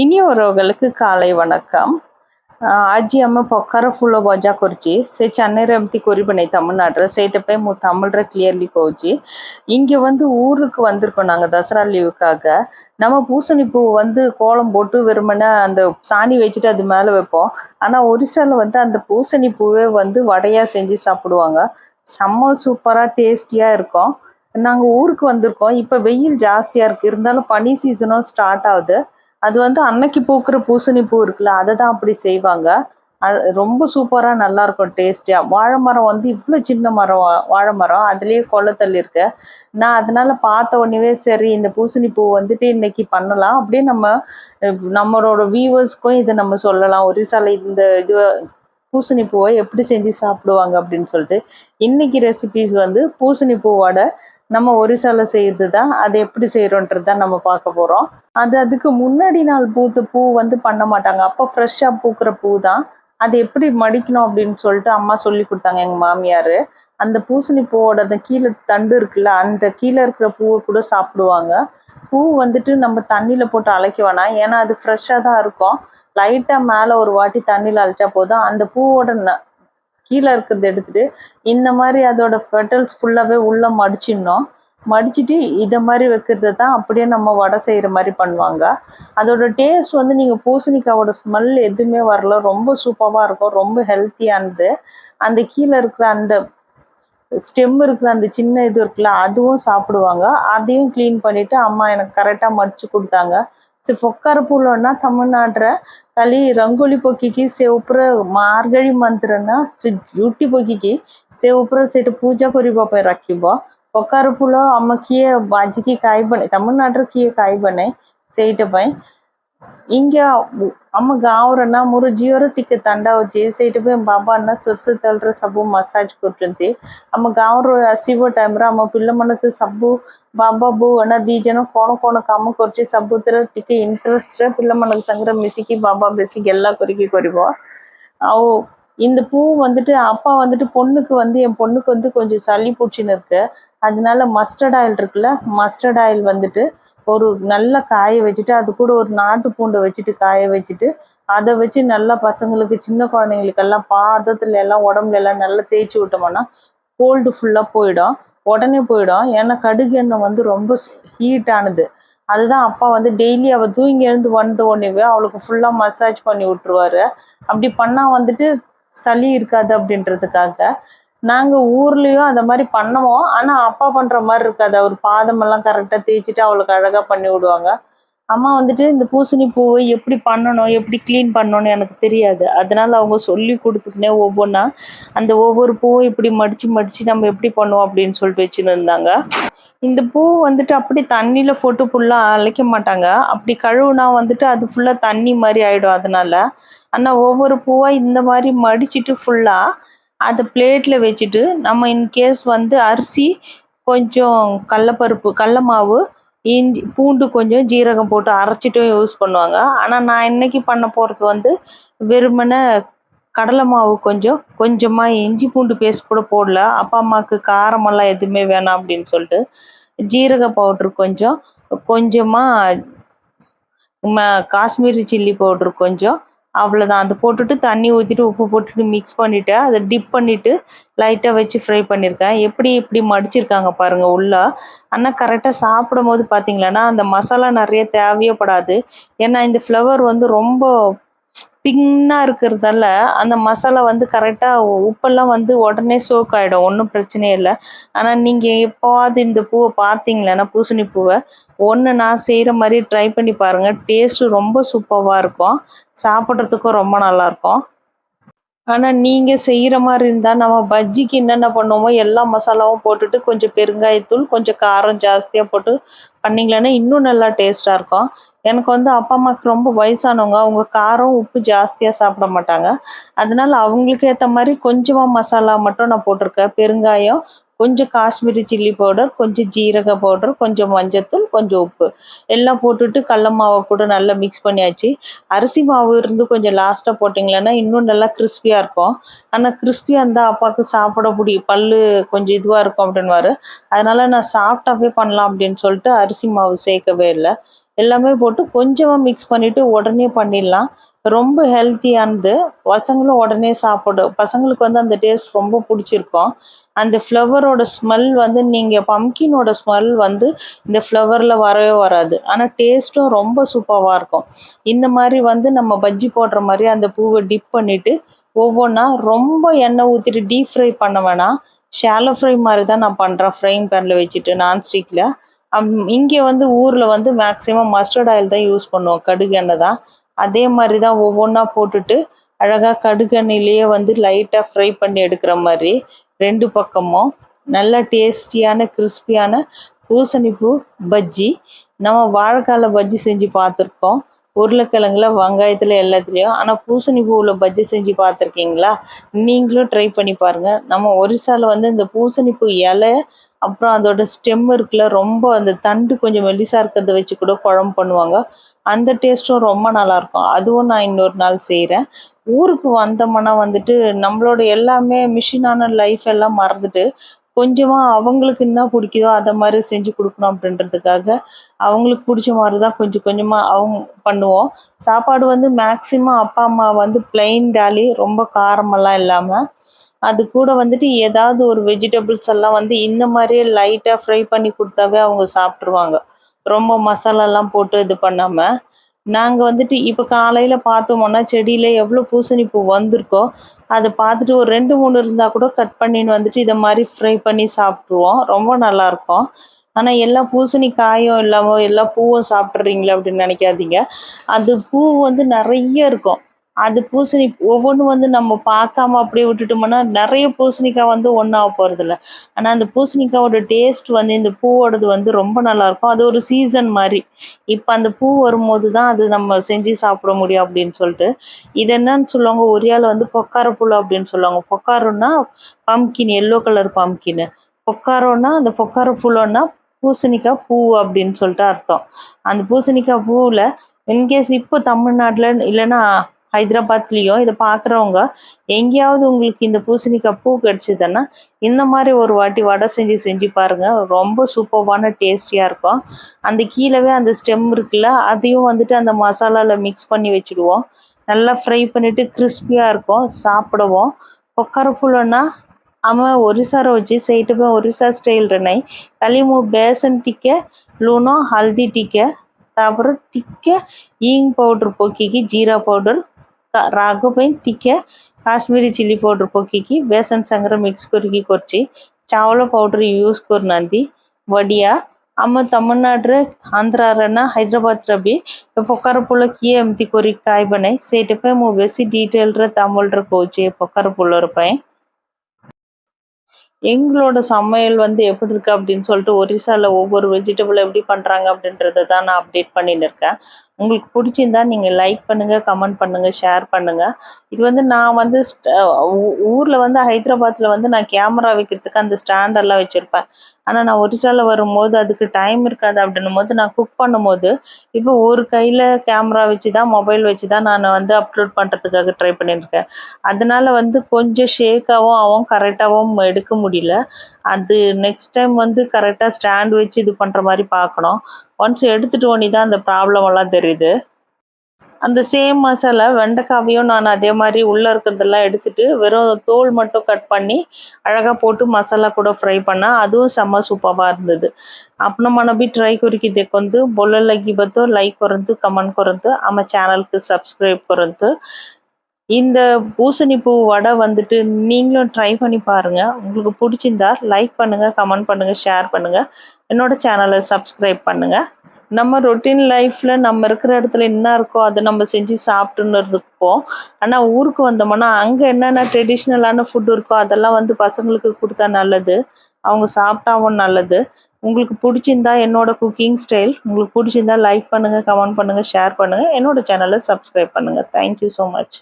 இனி ওরগুলোকে காலை வணக்கம். ଆଜି ଆମେ ପଖାର ଫୁଲ ଭଜା କରୁଛି ସେ சென்னையில் எப்படி குறிப்பினை தமிழ்நாட்டில். சைட்டை போய் மு தமிழில் கிளியர்லி போச்சு. இங்கே வந்து ஊருக்கு வந்திருக்கோம் நாங்கள் தசரா லீவுக்காக நம்ம பூசணி பூ வந்து கோலம் போட்டு வெறுமனே அந்த சாணி வச்சுட்டு அது மேலே வைப்போம். ஆனால் ஒரிசால வந்து அந்த பூசணி பூவே வந்து வடையாக செஞ்சு சாப்பிடுவாங்க. செம்ம சூப்பராக டேஸ்டியாக இருக்கும். நாங்கள் ஊருக்கு வந்திருக்கோம். இப்போ வெயில் ஜாஸ்தியாக இருக்குது இருந்தாலும் பனி சீசனும் ஸ்டார்ட் ஆகுது. அது வந்து அன்னைக்கு பூக்கிற பூசணி பூ இருக்குல்ல அதை தான் அப்படி செய்வாங்க. அது ரொம்ப சூப்பராக நல்லா இருக்கும் டேஸ்டியாக வாழை மரம் வந்து இவ்வளோ சின்ன மரம் வாழை மரம் அதுலேயே கொள்ளத்தள்ளி இருக்கு. நான் அதனால பார்த்த உடனே சரி இந்த பூசணி பூ வந்துட்டு இன்னைக்கு பண்ணலாம். அப்படியே நம்ம நம்மளோட வியூவர்ஸ்க்கும் இதை நம்ம சொல்லலாம். ஒரிசால இந்த இது பூசணி பூவை எப்படி செஞ்சு சாப்பிடுவாங்க அப்படின்னு சொல்லிட்டு இன்னைக்கு ரெசிபிஸ் வந்து பூசணி பூவோட நம்ம ஒரிசால செய்யறது தான் அதை எப்படி செய்கிறோன்றது தான் நம்ம பார்க்க போகிறோம் அது அதுக்கு முன்னாடி நாள் பூத்த பூ வந்து பண்ண மாட்டாங்க. அப்போ ஃப்ரெஷ்ஷாக பூக்கிற பூ தான். அது எப்படி மடிக்கணும் அப்படின்னு சொல்லிட்டு அம்மா சொல்லி கொடுத்தாங்க எங்கள் மாமியார். அந்த பூசணி பூவோட அந்த கீழே தண்டு இருக்குல்ல அந்த கீழே இருக்கிற பூவை கூட சாப்பிடுவாங்க. பூ வந்துட்டு நம்ம தண்ணியில் போட்டு அழைக்க வேணாம். ஏன்னா அது ஃப்ரெஷ்ஷாக தான் இருக்கும். லைட்டாக மேலே ஒரு வாட்டி தண்ணியில் அழிச்சா போதும். அந்த பூவோட ந- கீழே இருக்கிறத எடுத்துட்டு இந்த மாதிரி அதோட பெட்டல்ஸ் ஃபுல்லாகவே உள்ளே மடிச்சிடணும். மடிச்சிட்டு இதை மாதிரி வைக்கிறது தான் அப்படியே நம்ம வடை செய்கிற மாதிரி பண்ணுவாங்க. அதோட டேஸ்ட் வந்து நீங்கள் பூசணிக்காவோட ஸ்மெல் எதுவுமே வரல. ரொம்ப சூப்பராக இருக்கும். ரொம்ப ஹெல்த்தியானது அந்த கீழே இருக்கிற அந்த ஸ்டெம் இருக்கிற அந்த சின்ன இது இருக்குல்ல அதுவும் சாப்பிடுவாங்க அதையும் க்ளீன் பண்ணிட்டு அம்மா எனக்கு கரெக்டாக மடிச்சு கொடுத்தாங்க சரி பொக்கார பூலன்னா தமிழ்நாட்டுல ଖାଲି ରଙ୍ଗୋଲି ପକେଇକି ସେ ଉପରେ ମାର୍ଗଳି ମନ୍ତ୍ରନା ସେ ଝୁଟି ପକେଇକି ସେ ଉପରେ ସେଇଠି ପୂଜା କରିବା ପାଇଁ ରଖିବ କଖାରୁ ଫୁଲ ଆମ କିଏ ବାଜିକି ଖାଇବନି ତାମିଲନାଡୁରେ କିଏ ଖାଇବନି ସେଇଟା ପାଇଁ ఇంకా అమ్మ గావురన మూరు జియోరు టికెట్ తండా చేసేటి బాబా అన్న సుర్సు తలర సబ్బు మసాజ్ కొట్టింది అమ్మ గావురు అసివో టైమ్ర అమ్మ పిల్ల మనకు సబ్బు బాబా బూ అన్న దీజన కోణ కోణ కామ కొరిచి సబ్బు ತರ టికె ఇంట్రెస్ట్ పిల్ల మనకు సంగ్ర మిసికి బాబా బెసికి எல்லா కొరికి కొరివో அவு இந்த பூ வந்துட்டு அப்பா வந்துட்டு பொண்ணுக்கு வந்து என் பொண்ணுக்கு வந்து கொஞ்சம் சளி பிடிச்சின்னு இருக்கு அதனால மஸ்டர்ட் ஆயில் இருக்குல்ல மஸ்டர்ட் ஆயில் வந்துட்டு ஒரு நல்லா காய வச்சுட்டு அது கூட ஒரு நாட்டு பூண்டை வச்சுட்டு காய வச்சுட்டு அதை வச்சு நல்லா பசங்களுக்கு சின்ன குழந்தைங்களுக்கெல்லாம் பாதத்துல எல்லாம் உடம்புல எல்லாம் நல்லா தேய்ச்சி விட்டோம்னா கோல்டு ஃபுல்லாக போயிடும். உடனே போயிடும். ஏன்னா கடுகு எண்ணெய் வந்து ரொம்ப ஹீட் ஆனது. அதுதான் அப்பா வந்து டெய்லி அவள் தூங்கி எழுந்து வந்த உடனேவே அவளுக்கு ஃபுல்லாக மசாஜ் பண்ணி விட்டுருவாரு. அப்படி பண்ணால் வந்துட்டு சளி இருக்காது அப்படின்றதுக்காக நாங்கள் ஊர்லேயும் அந்த மாதிரி பண்ணுவோம். ஆனால் அப்பா பண்ணுற மாதிரி இருக்காது. அவர் பாதமெல்லாம் கரெக்டாக தேய்ச்சிட்டு அவளுக்கு அழகாக பண்ணி விடுவாங்க. அம்மா வந்துட்டு இந்த பூசணி பூவை எப்படி பண்ணணும்? எப்படி க்ளீன் பண்ணணும்னு எனக்கு தெரியாது. அதனால அவங்க சொல்லி கொடுத்துக்கினே ஒவ்வொன்றா அந்த ஒவ்வொரு பூவும் இப்படி மடித்து மடித்து நம்ம எப்படி பண்ணுவோம்? அப்படின்னு சொல்லிட்டு வச்சுன்னு இருந்தாங்க. இந்த பூ வந்துட்டு அப்படி தண்ணியில் போட்டு ஃபுல்லாக அழைக்க மாட்டாங்க. அப்படி கழுவுனா வந்துட்டு அது ஃபுல்லாக தண்ணி மாதிரி ஆயிடும் அதனால. ஆனால் ஒவ்வொரு பூவாக இந்த மாதிரி மடிச்சிட்டு ஃபுல்லாக அதை பிளேட்டில் வச்சுட்டு நம்ம இன்கேஸ் வந்து அரிசி கொஞ்சம் கடலப்பருப்பு கடல மாவு இஞ்சி பூண்டு கொஞ்சம் ஜீரகம் போட்டு அரைச்சிட்டும் யூஸ் பண்ணுவாங்க. ஆனால் நான் இன்னைக்கு பண்ண போகிறது வந்து வெறுமனே கடலை மாவு கொஞ்சம் கொஞ்சமாக இஞ்சி பூண்டு பேஸ்ட் கூட போடல. அப்பா அம்மாவுக்கு காரமெல்லாம் எதுவுமே வேணாம் அப்படின்னு சொல்லிட்டு ஜீரக பவுட்ரு கொஞ்சம் கொஞ்சமாக ம- காஷ்மீரி சில்லி பவுட்ரு கொஞ்சம் அவ்வளோதான் அதை போட்டுட்டு தண்ணி ஊற்றிட்டு உப்பு போட்டுட்டு மிக்ஸ் பண்ணிவிட்டு அதை டிப் பண்ணிவிட்டு லைட்டாக வச்சு ஃப்ரை பண்ணியிருக்கேன் எப்படி இப்படி மடிச்சிருக்காங்க பாருங்கள் உள்ள. ஆனால் கரெக்டாக சாப்பிடும் போது பார்த்தீங்களன்னா அந்த மசாலா நிறைய தேவையப்படாது. ஏன்னா இந்த ஃப்ளவர் வந்து ரொம்ப தின்னாக இருக்கிறதால அந்த மசாலா வந்து கரெக்டாக உப்பெல்லாம் வந்து உடனே சோக் ஆகிடும் ஒன்றும் பிரச்சனையே இல்லை. ஆனால் நீங்கள் எப்போவாது இந்த பூவை பார்த்தீங்களன்னா பூசணி பூவை ஒன்று நான் செய்கிற மாதிரி ட்ரை பண்ணி பாருங்கள் டேஸ்ட்டு ரொம்ப சூப்பராக இருக்கும். சாப்பிட்றதுக்கும் ரொம்ப நல்லாயிருக்கும் ஆனால் நீங்கள் செய்கிற மாதிரி இருந்தால் நம்ம பஜ்ஜிக்கு என்னென்ன பண்ணுவோமோ எல்லா மசாலாவும் போட்டுட்டு கொஞ்சம் பெருங்காயத்தூள் கொஞ்சம் காரம் ஜாஸ்தியாக போட்டு பண்ணிங்களேன்னா இன்னும் நல்லா டேஸ்ட்டாக இருக்கும். எனக்கு வந்து அப்பா அம்மாவுக்கு ரொம்ப வயசானவங்க அவங்க காரம் உப்பு ஜாஸ்தியாக சாப்பிட மாட்டாங்க. அதனால அவங்களுக்கு ஏற்ற மாதிரி கொஞ்சமாக மசாலா மட்டும் நான் போட்டிருக்கேன். பெருங்காயம் கொஞ்சம் காஷ்மீரி சில்லி பவுடர் கொஞ்சம் ஜீரக பவுடர் கொஞ்சம் மஞ்சத்தூள் கொஞ்சம் உப்பு. எல்லாம் போட்டுட்டு கடல மாவை கூட நல்லா மிக்ஸ் பண்ணியாச்சு. அரிசி மாவு இருந்து கொஞ்சம் லாஸ்ட்டாக போட்டிங்களன்னா இன்னும் நல்லா கிறிஸ்பியாக இருக்கும். ஆனால் கிறிஸ்பியாக இருந்தால் அப்பாவுக்கு சாப்பிட முடி பல்லு கொஞ்சம் இதுவாக இருக்கும் அப்படின்வாரு அதனால நான் சாஃப்டாகவே பண்ணலாம் அப்படின்னு சொல்லிட்டு அரிசி மாவு சேர்க்கவே இல்லை. எல்லாமே போட்டு கொஞ்சமாக மிக்ஸ் பண்ணிவிட்டு உடனே பண்ணிடலாம். ரொம்ப ஹெல்த்தியானது பசங்களும் உடனே சாப்பிடும் பசங்களுக்கு வந்து அந்த டேஸ்ட் ரொம்ப பிடிச்சிருக்கும். அந்த ஃப்ளவரோட ஸ்மெல் வந்து நீங்கள் பம்கினோட ஸ்மெல் வந்து இந்த ஃப்ளவரில் வரவே வராது. ஆனால் டேஸ்ட்டும் ரொம்ப சூப்பராக இருக்கும். இந்த மாதிரி வந்து நம்ம பஜ்ஜி போடுற மாதிரி அந்த பூவை டிப் பண்ணிவிட்டு ஒவ்வொன்றா ரொம்ப எண்ணெய் ஊற்றிட்டு டீப் ஃப்ரை பண்ண வேணாம். ஷாலோ ஃப்ரை மாதிரி தான் நான் பண்ணுறேன் ஃப்ரைங் பேனில் வச்சுட்டு நான்ஸ்டிக்கில் இங்கே வந்து ஊரில் வந்து மேக்ஸிமம் மஸ்டர்ட் ஆயில் தான் யூஸ் பண்ணுவோம் கடுகு எண்ணெய் தான். அதே மாதிரி தான் ஒவ்வொன்றா போட்டுட்டு அழகாக கடுகெண்ணிலேயே வந்து லைட்டாக ஃப்ரை பண்ணி எடுக்கிற மாதிரி ரெண்டு பக்கமும் நல்ல டேஸ்டியான கிறிஸ்பியான பூசணிப்பூ பஜ்ஜி. நம்ம வாழைக்கால பஜ்ஜி செஞ்சு பார்த்துருக்கோம். உருளைக்கிழங்குல வெங்காயத்தில் எல்லாத்துலேயும். ஆனால் பூசணி பூவில் பஜ்ஜி செஞ்சு பார்த்துருக்கீங்களா நீங்களும் ட்ரை பண்ணி பாருங்கள் நம்ம ஒரிசாவில் வந்து இந்த பூசணி பூ இலை அப்புறம் அதோட ஸ்டெம் இருக்குல்ல ரொம்ப அந்த தண்டு கொஞ்சம் மெல்லிசாக இருக்கிறத வச்சு கூட குழம்பு பண்ணுவாங்க. அந்த டேஸ்ட்டும் ரொம்ப நல்லாயிருக்கும். அதுவும் நான் இன்னொரு நாள் செய்கிறேன் ஊருக்கு வந்தோம்னா வந்துட்டு நம்மளோட எல்லாமே மிஷினான லைஃப் எல்லாம் மறந்துட்டு கொஞ்சமாக அவங்களுக்கு என்ன பிடிக்குதோ அதை மாதிரி செஞ்சு கொடுக்கணும் அப்படின்றதுக்காக அவங்களுக்கு பிடிச்ச மாதிரி தான் கொஞ்சம் கொஞ்சமாக அவங்க பண்ணுவோம். சாப்பாடு வந்து மேக்ஸிமம் அப்பா அம்மா வந்து பிளெயின் டாலி ரொம்ப காரமெல்லாம் இல்லாமல் அது கூட வந்துட்டு ஏதாவது ஒரு வெஜிடபிள்ஸ் எல்லாம் வந்து இந்த மாதிரியே லைட்டாக ஃப்ரை பண்ணி கொடுத்தாவே அவங்க சாப்பிட்ருவாங்க ரொம்ப மசாலாலாம் போட்டு இது பண்ணாமல் நாங்கள் வந்துட்டு இப்போ காலையில் பார்த்தோம்னா செடியில் எவ்வளோ பூசணி பூ வந்திருக்கோ அதை பார்த்துட்டு ஒரு ரெண்டு மூணு இருந்தால் கூட கட் பண்ணின்னு வந்துட்டு இதை மாதிரி ஃப்ரை பண்ணி சாப்பிட்ருவோம் ரொம்ப நல்லாயிருக்கும் ஆனால் எல்லா பூசணி காயும் இல்லாமல் எல்லா பூவும் சாப்பிட்றீங்களே அப்படின்னு நினைக்காதீங்க. அது பூ வந்து நிறைய இருக்கும். அது பூசணி ஒவ்வொன்றும் வந்து நம்ம பார்க்காம அப்படியே விட்டுட்டோம்னா நிறைய பூசணிக்காய் வந்து ஒன்றாக போகிறதில்ல ஆனால் அந்த பூசணிக்காவோட டேஸ்ட் வந்து இந்த பூவோடது வந்து ரொம்ப நல்லாயிருக்கும். அது ஒரு சீசன் மாதிரி. இப்போ அந்த பூ வரும்போது தான் அது நம்ம செஞ்சு சாப்பிட முடியும் அப்படின்னு சொல்லிட்டு. இது என்னன்னு சொல்லுவாங்க ஒரியாவில் வந்து பொக்கார புழு அப்படின்னு சொல்லுவாங்க. பொக்காரோன்னா பம்கின் எல்லோ கலர் பம்கின் பொக்காரோன்னா அந்த பொக்கார புழுன்னா பூசணிக்காய் பூ அப்படின்னு சொல்லிட்டு அர்த்தம். அந்த பூசணிக்காய் பூவில் இன்கேஸ் இப்போ தமிழ்நாட்டில் இல்லைன்னா ஹைதராபாத்லேயும் இதை பார்க்குறவங்க எங்கேயாவது உங்களுக்கு இந்த பூசணிக்காய் பூ கிடச்சிதுன்னா இந்த மாதிரி ஒரு வாட்டி வடை செஞ்சு செஞ்சு பாருங்கள் ரொம்ப சூப்பர்வான டேஸ்டியாக இருக்கும் அந்த கீழவே அந்த ஸ்டெம் இருக்குல்ல அதையும் வந்துட்டு அந்த மசாலாவில் மிக்ஸ் பண்ணி வச்சுடுவோம் நல்லா ஃப்ரை பண்ணிவிட்டு கிறிஸ்பியாக இருக்கும் சாப்பிடுவோம் பொக்கார புல்லுன்னா ଆମେ ଓଡ଼ିଶାର ଅଛି ସେଇଥିପାଇଁ ଓଡ଼ିଶା ଷ୍ଟାଇଲ୍ରେ ନାହିଁ ଖାଲି ମୁଁ ବେସନ ଟିକେ ଲୁଣ ହଳଦୀ ଟିକେ ତାପରେ ଟିକେ ଇଙ୍ଗ ପାଉଡ଼ର ପକେଇକି ଜିରା ପାଉଡ଼ର ରାଗ ପାଇଁ ଟିକେ କାଶ୍ମୀରୀ ଚିଲି ପାଉଡ଼ର ପକେଇକି ବେସନ ସାଙ୍ଗରେ ମିକ୍ସ କରିକି କରିଛି ଚାଉଳ ପାଉଡ଼ର ୟୁଜ୍ କରୁନାହାନ୍ତି ବଡ଼ିଆ ଆମ ତାମିଲନାଡ଼ୁରେ ଆନ୍ଧ୍ରାରେ ନା ହାଇଦ୍ରାବାଦରେ ବି ପକାର ଫୁଲ କିଏ ଏମିତି କରିକି ଖାଇବ ନାହିଁ ସେଇଟା ପାଇଁ ମୁଁ ବେଶୀ ଡିଟେଲରେ ତାମିଲରେ କହୁଛି ଏ ପକାର ଫୁଲର ପାଇଁ எங்களோட சமையல் வந்து எப்படி இருக்கு அப்படின்னு சொல்லிட்டு ஒரிசால ஒவ்வொரு வெஜிடபிள் எப்படி பண்றாங்க அப்படின்றத தான் நான் அப்டேட் பண்ணின்னு இருக்கேன் உங்களுக்கு பிடிச்சிருந்தா நீங்கள் லைக் பண்ணுங்கள் கமெண்ட் பண்ணுங்கள் ஷேர் பண்ணுங்கள் இது வந்து நான் வந்து ஊரில் வந்து ஹைதராபாத்தில் வந்து நான் கேமரா வைக்கிறதுக்கு அந்த ஸ்டாண்டெல்லாம் வச்சுருப்பேன். ஆனால் நான் ஒரிசாவில் வரும்போது அதுக்கு டைம் இருக்காது அப்படின்னும் போது நான் குக் பண்ணும்போது இப்போ ஒரு கையில் கேமரா வச்சு தான் மொபைல் வச்சு தான் நான் வந்து அப்லோட் பண்ணுறதுக்காக ட்ரை பண்ணியிருக்கேன் அதனால வந்து கொஞ்சம் ஷேக்காகவும் ஆகும் கரெக்டாகவும் எடுக்க முடியல. அது நெக்ஸ்ட் டைம் வந்து கரெக்டாக ஸ்டாண்ட் வச்சு இது பண்ணுற மாதிரி பார்க்கணும். ஒன்ஸ் எடுத்துட்டு ஓனி தான் அந்த ப்ராப்ளம் எல்லாம் தெரியுது. அந்த சேம் மசாலா வெண்டைக்காவையும் நான் அதே மாதிரி உள்ளே இருக்கிறதெல்லாம் எடுத்துட்டு வெறும் தோல் மட்டும் கட் பண்ணி அழகாக போட்டு மசாலா கூட ஃப்ரை பண்ணால் அதுவும் செம்ம சூப்பராக இருந்தது. ಅಪ್ನ ಮನ ಬಿ ಟ್ರೈ ಕೊರಿಕಿ ದೇಕೊಂದು ಬೊಲ್ಲಲ್ಲಗಿ ಬತ್ತು ಲೈಕ್ ಕೊರಂತು ಕಮೆಂಟ್ ಕೊರಂತು ಆಮ ಚಾನಲ್ಗೆ ಸಬ್ಸ್ಕ್ரைப் ಕೊರಂತು இந்த பூசணி பூ வடை வந்துட்டு நீங்களும் ட்ரை பண்ணி பாருங்கள் உங்களுக்கு பிடிச்சிருந்தா லைக் பண்ணுங்கள் கமெண்ட் பண்ணுங்கள் ஷேர் பண்ணுங்கள் என்னோடய சேனலை சப்ஸ்கிரைப் பண்ணுங்கள் நம்ம ரொட்டீன் லைஃப்பில் நம்ம இருக்கிற இடத்துல என்ன இருக்கோ அதை நம்ம செஞ்சு சாப்பிட்டுன்னு இருப்போம். ஆனால் ஊருக்கு வந்தோம்னா அங்கே என்னென்ன ட்ரெடிஷ்னலான ஃபுட் இருக்கோ அதெல்லாம் வந்து பசங்களுக்கு கொடுத்தா நல்லது. அவங்க சாப்பிட்டாவும் நல்லது. உங்களுக்கு பிடிச்சிருந்தா என்னோட குக்கிங் ஸ்டைல் உங்களுக்கு பிடிச்சிருந்தா லைக் பண்ணுங்கள் கமெண்ட் பண்ணுங்கள் ஷேர் பண்ணுங்கள் என்னோட சேனலை சப்ஸ்கிரைப் பண்ணுங்கள் தேங்க்யூ ஸோ மச்